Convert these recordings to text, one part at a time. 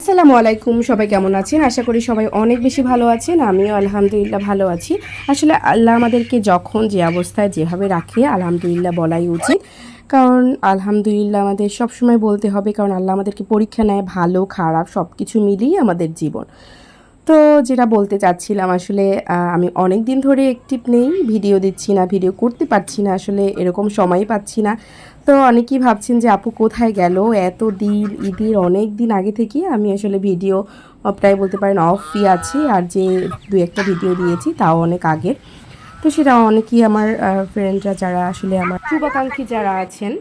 আসসালামু আলাইকুম, সবাই কেমন আছেন? আশা করি সবাই অনেক বেশি ভালো আছেন, আমিও আলহামদুলিল্লাহ ভালো আছি। আসলে আল্লাহ আমাদেরকে যখন যে অবস্থায় যেভাবে রাখে, আলহামদুলিল্লাহ বলাই উচিত। কারণ আলহামদুলিল্লাহ আমাদের সবসময় বলতে হবে, কারণ আল্লাহ আমাদেরকে পরীক্ষা নেয়, ভালো, খারাপ সব কিছু মিলিয়ে আমাদের জীবন। তো যেটা বলতে চাচ্ছিলাম, আসলে আমি অনেক দিন ধরে অ্যাক্টিভ নেই, ভিডিও দিচ্ছি না, ভিডিও করতে পারছি না, আসলে এরকম সময় পাচ্ছি না। তো অনেকেই ভাবছেন যে, আপু কোথায় গেল? এত দিন, ঈদের অনেক দিন আগে থেকে আমি আসলে ভিডিও প্রায় বলতে পারেন অফই আছি, আর যে দু একটা ভিডিও দিয়েছি তাও অনেক আগে তো সেটা অনেকেই আমার ফ্রেন্ডরা যারা আসলে আমার শুভাকাঙ্ক্ষী যারা আছেন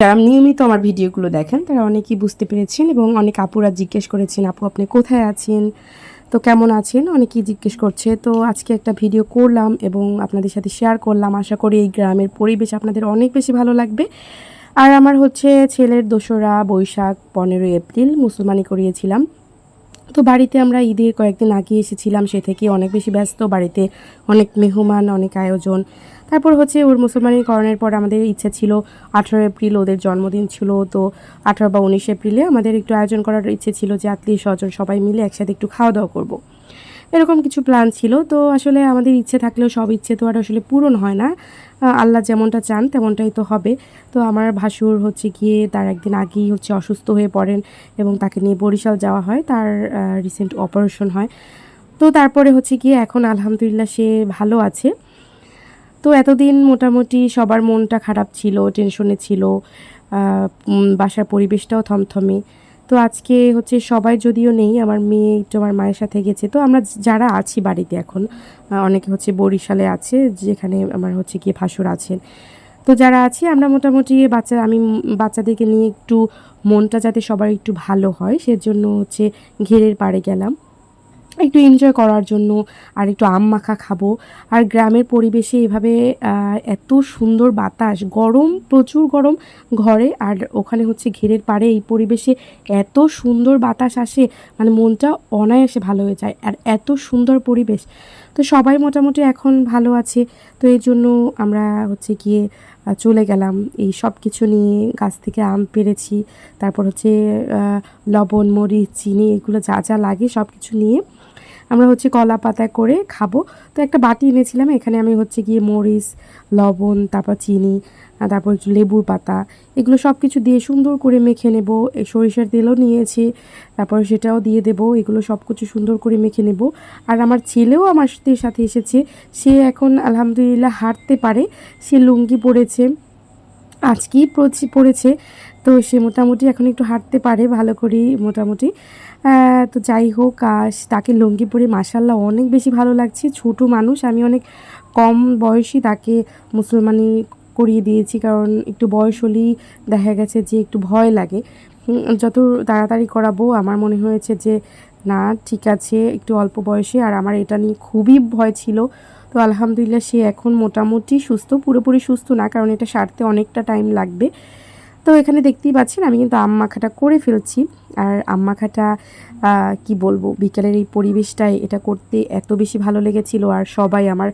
যারা নিয়মিত আমার ভিডিওগুলো দেখেন, তারা অনেকেই বুঝতে পেরেছেন এবং অনেক আপুরা জিজ্ঞেস করেছেন, আপু, আপনি কোথায় আছেন? তো কেমন আছেন? অনেকেই জিজ্ঞেস করছে। তো আজকে একটা ভিডিও করলাম এবং আপনাদের সাথে শেয়ার করলাম। আশা করি এই গ্রামের পরিবেশ আপনাদের অনেক বেশি ভালো লাগবে। আর আমার হচ্ছে ছেলের দোসরা বৈশাখ পনেরোই এপ্রিল, মুসলমানি করিয়েছিলাম। তো বাড়িতে আমরা ঈদের কয়েকদিন আগে এসেছিলাম। সে থেকে অনেক বেশি ব্যস্ত, বাড়িতে অনেক মেহমান, অনেক আয়োজন। তারপর হচ্ছে ওর মুসলমানি করণের পর আমাদের ইচ্ছা ছিল আঠারো এপ্রিল ওদের জন্মদিন ছিল, তো আঠারো বা উনিশ এপ্রিলে আমাদের একটু আয়োজন করার ইচ্ছে ছিল যে আত্মীয় স্বজন সবাই মিলে একসাথে একটু খাওয়া দাওয়া করব। এরকম কিছু প্ল্যান ছিল, তো আসলে আমাদের ইচ্ছে থাকলেও সব ইচ্ছে তো আর আসলে পূরণ হয় না। আল্লাহ যেমনটা চান তেমনটাই তো হবে। তো আমার ভাসুর হচ্ছে গিয়ে তার একদিন আগেই হচ্ছে অসুস্থ হয়ে পড়েন এবং তাকে নিয়ে বরিশাল যাওয়া হয়, তার রিসেন্ট অপারেশন হয়। তো তারপরে হচ্ছে গিয়ে এখন আলহামদুলিল্লাহ সে ভালো আছে। তো এতদিন মোটামুটি সবার মনটা খারাপ ছিল, টেনশনে ছিল বাসার পরিবেশটাও থমথমে। তো আজকে হচ্ছে সবাই যদিও নেই, আমার মেয়ে একটু আমার মায়ের সাথে গেছে। তো আমরা যারা আছি বাড়িতে এখন অনেকে হচ্ছে বরিশালে আছে, যেখানে আমার হচ্ছে গিয়ে ভাসুর আছেন। তো যারা আছি, আমরা মোটামুটি বাচ্চা, আমি বাচ্চাদেরকে নিয়ে একটু মনটা যাতে সবার একটু ভালো হয়, সেজন্য হচ্ছে ঘেরের পাড়ে গেলাম। একটু এনজয় করার জন্য আর একটু আম মাখা খাব। আর গ্রামের পরিবেশে এভাবে এত সুন্দর বাতাস, গরম, প্রচুর গরম ঘরে আর ওখানে হচ্ছে ঘেরের পাড়ে এই পরিবেশে এত সুন্দর বাতাস আসে মানে মনটা অনায়াসে ভালো হয়ে যায় আর এত সুন্দর পরিবেশ। তো সবাই মোটামুটি এখন ভালো আছে, তো এই জন্য আমরা হচ্ছে গিয়ে চলে গেলাম। এই সব কিছু নিয়ে গাছ থেকে আম পেরেছি, তারপর হচ্ছে লবণ, মরিচ, চিনি, এগুলো যা যা লাগে সব কিছু নিয়ে। আমরা হচ্ছে কলা পাতা করে খাব। তো একটা বাটি এনেছিলাম, এখানে আমি হচ্ছে গিয়ে মরিচ, লবণ, তারপর চিনি তারপর একটু লেবুর পাতা, এগুলো সব কিছু দিয়ে সুন্দর করে মেখে নেব। সরিষার তেলও নিয়েছি, তারপর সেটাও দিয়ে দেবো, এগুলো সব কিছু সুন্দর করে মেখে নেব। আর আমার ছেলেও আমার সাথে এসেছে, সে এখন আলহামদুলিল্লাহ হাঁটতে পারে, সে লুঙ্গি পরেছে। আজকেই পড়েছি- পড়েছে। তো সে মোটামুটি এখন একটু হাঁটতে পারে, ভালো করেই মোটামুটি। তো যাই হোক তাকে লুঙ্গি পরে মাসাল্লাহ অনেক বেশি ভালো লাগছে। ছোট মানুষ, আমি অনেক কম বয়সী তাকে মুসলমানি করিয়ে দিয়েছি, কারণ একটু বয়স হলেই দেখা গেছে যে একটু ভয় লাগে। যত তাড়াতাড়ি করাবো, আমার মনে হয়েছে যে, না, ঠিক আছে, একটু অল্প বয়সে। আর আমার এটা নিয়ে খুবই ভয় ছিল। তো আলহামদুলিল্লাহ সে এখন মোটামুটি সুস্থ, পুরোপুরি সুস্থ না, কারণ এটা সারতে অনেকটা টাইম লাগবে। তো এখানে দেখতেই পাচ্ছেন, আমি কিন্তু আম মাখাটা করে ফেলছি। আর আম মাখাটা কি বলব, বিকেলের এই পরিবেশটায় এটা করতে এত বেশি ভালো লেগেছিল। আর সবাই আমার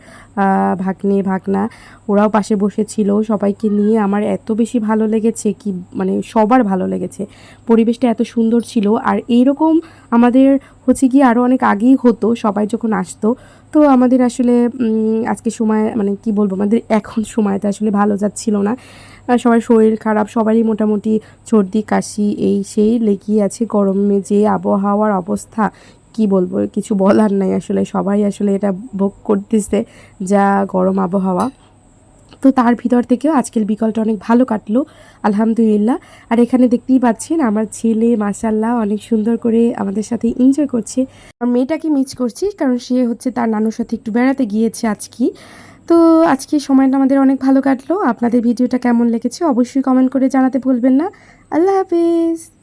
ভাগ্নে, ভাগনা, ওরাও পাশে বসেছিল। সবাইকে নিয়ে আমার এত বেশি ভালো লেগেছে কি মানে সবার ভালো লেগেছে। পরিবেশটা এত সুন্দর ছিল। আর এইরকম আমাদের হচ্ছে গিয়ে আরও অনেক আগেই হতো, সবাই যখন আসতো। তো আমাদের আসলে আজকে সময় মানে কি বলব, আমাদের এখন সময়টা আসলে ভালো যাচ্ছিল না। সবার শরীর খারাপ, সবারই মোটামুটি সর্দি, কাশি, এই সেই লেগেই আছে গরমে যে আবহাওয়ার অবস্থা। কি বলব, কিছু বলার নাই আসলে, সবাই আসলে এটা ভোগ করতেছে যা গরম আবহাওয়া। তো তার ভিতর থেকেও আজকের বিকলটা অনেক ভালো কাটলো, আলহামদুলিল্লাহ। আর এখানে দেখতেই পাচ্ছেন, আমার ছেলে মাসাল্লাহ অনেক সুন্দর করে আমাদের সাথে এনজয় করছে। আর মেয়েটাকে মিস করছি, কারণ সে হচ্ছে তার নানুর সাথে একটু বেড়াতে গিয়েছে আজকে। তো আজকে সময়টা আমাদের অনেক ভালো কাটলো। আপনাদের ভিডিওটা কেমন লেগেছে অবশ্যই কমেন্ট করে জানাতে ভুলবেন না। আল্লাহ হাফিজ।